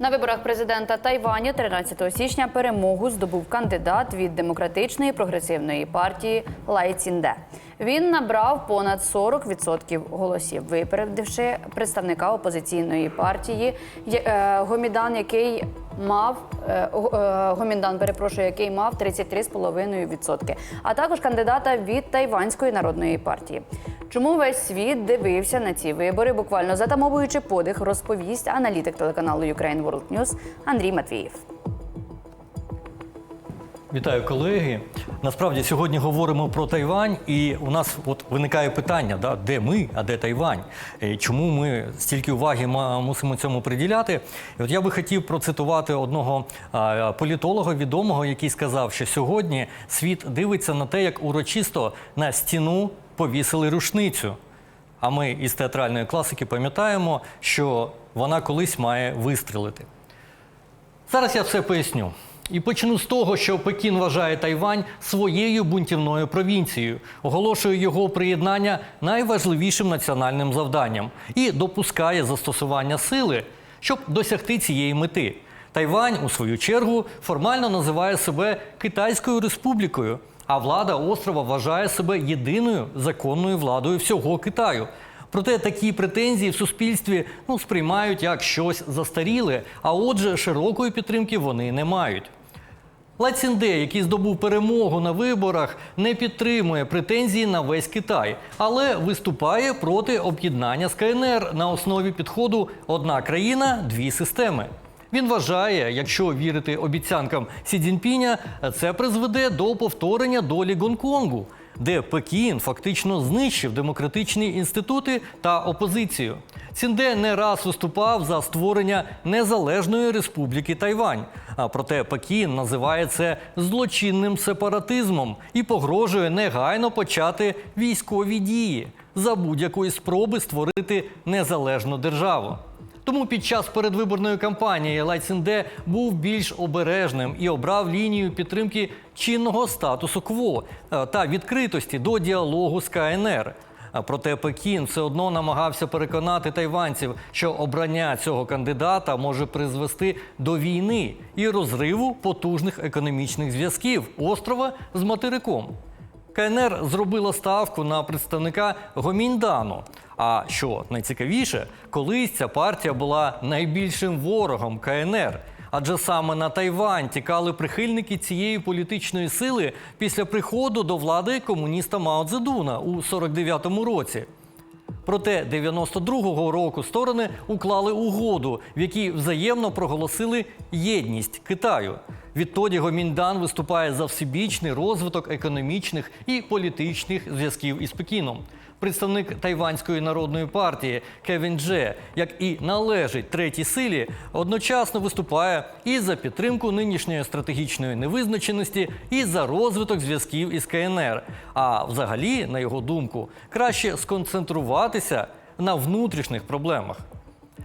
На виборах президента Тайваню 13 січня перемогу здобув кандидат від демократичної прогресивної партії Лай Цінде. Він набрав понад 40% голосів, випередивши представника опозиційної партії е, Гомідан, який мав е, е, Гоміндан, перепрошую, який мав 33,5%, а також кандидата від Тайванської народної партії. Чому весь світ дивився на ці вибори, буквально затамовуючи подих, розповість аналітик телеканалу Ukraine World News Андрій Матвієв. Вітаю колеги. Насправді сьогодні говоримо про Тайвань, і у нас от виникає питання: да, де ми, а де Тайвань? Е, Чому ми стільки уваги мусимо цьому приділяти? І от я би хотів процитувати одного політолога відомого, який сказав, що сьогодні світ дивиться на те, як урочисто на стіну повісили рушницю. А ми із театральної класики пам'ятаємо, що вона колись має вистрелити. Зараз я все поясню. І почну з того, що Пекін вважає Тайвань своєю бунтівною провінцією, оголошує його приєднання найважливішим національним завданням і допускає застосування сили, щоб досягти цієї мети. Тайвань, у свою чергу, формально називає себе Китайською республікою, а влада острова вважає себе єдиною законною владою всього Китаю. Проте такі претензії в суспільстві ну, сприймають як щось застаріле, а отже, широкої підтримки вони не мають. Лацінде, який здобув перемогу на виборах, не підтримує претензії на весь Китай, але виступає проти об'єднання з КНР на основі підходу одна країна, дві системи. Він вважає, якщо вірити обіцянкам Сі Цзіньпіня, це призведе до повторення долі Гонконгу, де Пекін фактично знищив демократичні інститути та опозицію. Цінде не раз виступав за створення незалежної республіки Тайвань. А проте Пекін називає це злочинним сепаратизмом і погрожує негайно почати військові дії за будь-якої спроби створити незалежну державу. Тому під час передвиборної кампанії Лай Цинде був більш обережним і обрав лінію підтримки чинного статусу кво е, та відкритості до діалогу з КНР. Проте Пекін все одно намагався переконати тайванців, що обрання цього кандидата може призвести до війни і розриву потужних економічних зв'язків острова з материком. КНР зробила ставку на представника Гоміндану. А що найцікавіше, колись ця партія була найбільшим ворогом КНР. Адже саме на Тайвань тікали прихильники цієї політичної сили після приходу до влади комуніста Мао Цзедуна у 49-му році. Проте 92-го року сторони уклали угоду, в якій взаємно проголосили єдність Китаю. Відтоді Гоміндан виступає за всебічний розвиток економічних і політичних зв'язків із Пекіном. Представник Тайванської народної партії Кевін Дже, як і належить третій силі, одночасно виступає і за підтримку нинішньої стратегічної невизначеності, і за розвиток зв'язків із КНР. А взагалі, на його думку, краще сконцентруватися на внутрішніх проблемах.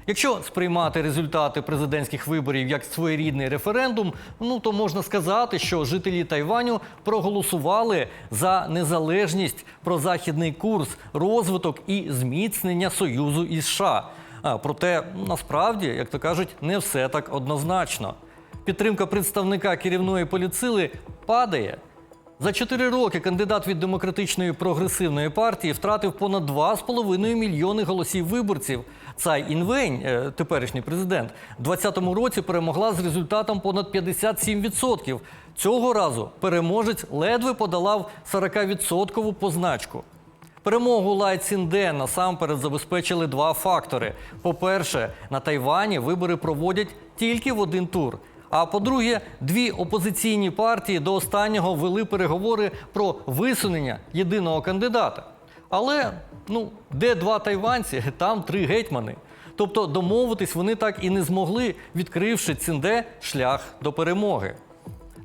Якщо сприймати результати президентських виборів як своєрідний референдум, ну то можна сказати, що жителі Тайваню проголосували за незалежність, про західний курс, розвиток і зміцнення союзу із США. А, проте насправді, як то кажуть, не все так однозначно. Підтримка представника керівної поліцили падає. За чотири роки кандидат від демократичної прогресивної партії втратив понад 2,5 мільйони голосів виборців. Цай Інвень, е, теперішній президент, у 2020 році перемогла з результатом понад 57%. Цього разу переможець ледве подолав 40% позначку. Перемогу Лай Цінде насамперед забезпечили два фактори: по-перше, на Тайвані вибори проводять тільки в один тур. А по-друге, дві опозиційні партії до останнього вели переговори про висунення єдиного кандидата. Але ну, де два тайванці, там три гетьмани. Тобто домовитись вони так і не змогли, відкривши цінде шлях до перемоги.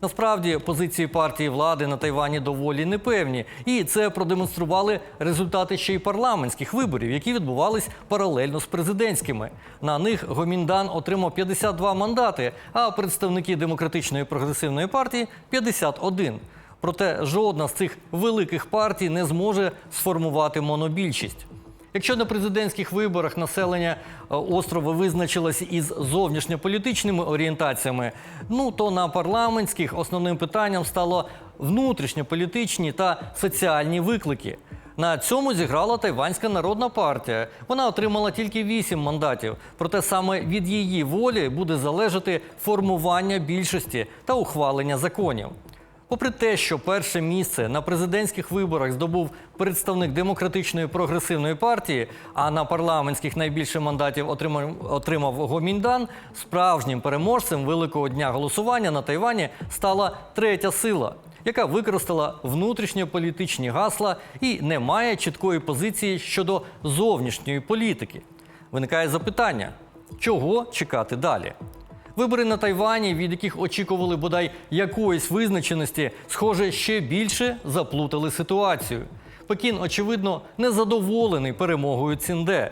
Насправді позиції партії влади на Тайвані доволі непевні, і це продемонстрували результати ще й парламентських виборів, які відбувались паралельно з президентськими. На них Гоміндан отримав 52 мандати, а представники демократичної прогресивної партії 51. Проте жодна з цих великих партій не зможе сформувати монобільшість. Якщо на президентських виборах населення е, острова визначилось із зовнішньополітичними орієнтаціями, ну то на парламентських основним питанням стало внутрішньополітичні та соціальні виклики. На цьому зіграла Тайванська народна партія. Вона отримала тільки 8 мандатів. Проте саме від її волі буде залежати формування більшості та ухвалення законів. Попри те, що перше місце на президентських виборах здобув представник демократичної прогресивної партії, а на парламентських найбільше мандатів отримав, отримав Гоміндан, справжнім переможцем великого дня голосування на Тайвані стала третя сила, яка використала внутрішньополітичні гасла і не має чіткої позиції щодо зовнішньої політики. Виникає запитання, чого чекати далі? Вибори на Тайвані, від яких очікували бодай якоїсь визначеності, схоже, ще більше заплутали ситуацію. Пекін, очевидно, незадоволений перемогою Цінде.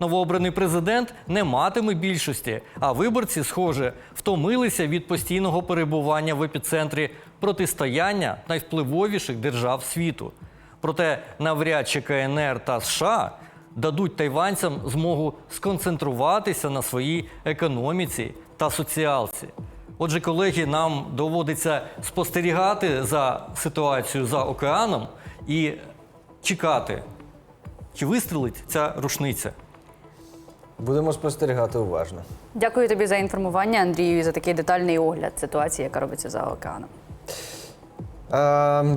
Новообраний президент не матиме більшості, а виборці, схоже, втомилися від постійного перебування в епіцентрі протистояння найвпливовіших держав світу. Проте навряд чи КНР та США дадуть тайванцям змогу сконцентруватися на своїй економіці та соціалці. Отже, колеги, нам доводиться спостерігати за ситуацією за океаном і чекати, чи вистрілить ця рушниця. Будемо спостерігати уважно. Дякую тобі за інформування, Андрію, і за такий детальний огляд ситуації, яка робиться за океаном. Е,